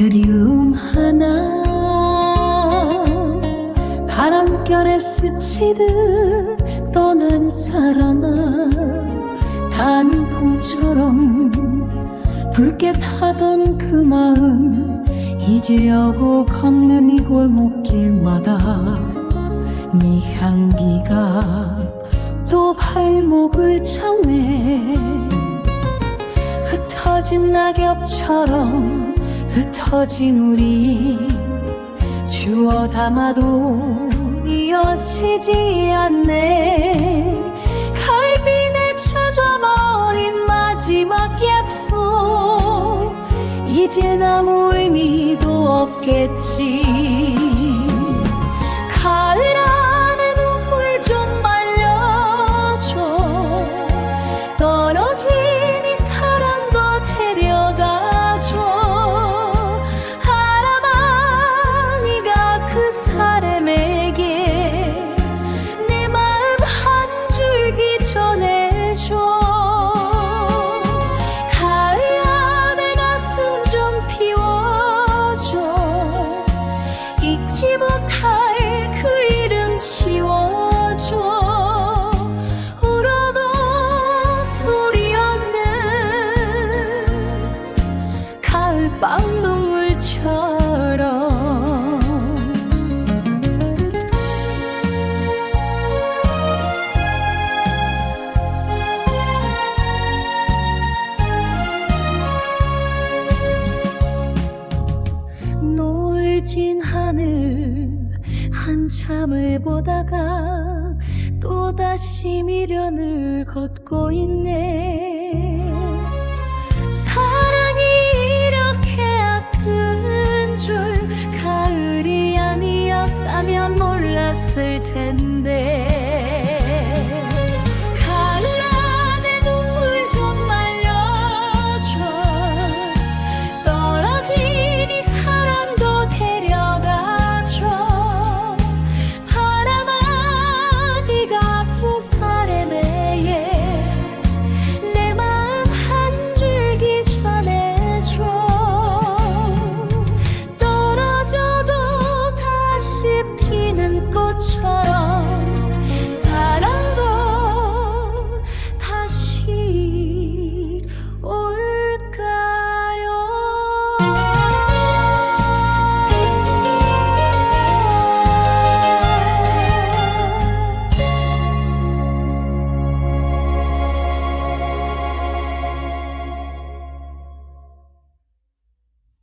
그리움 하나 바람결에 스치듯 떠난 사람아 단 꿈처럼 붉게 타던 그 마음 이제 여고 걷는 이 골목길마다 네 향기가 또 발목을 잡네 흩어진 낙엽처럼 흩어진 우리 주워 담아도 이어지지 않네. 갈비에 쳐져버린 마지막 약속. 이젠 아무 의미도 없겠지. 가을 안 잊지 못할 그 이름 지워줘. 울어도 소리 없는 가을밤 눈물처럼 노을진 하늘 한참을 보다가 또다시 미련을 걷고 있네. 사랑이 이렇게 아픈 줄 가을이 아니었다면 몰랐을 텐데 窗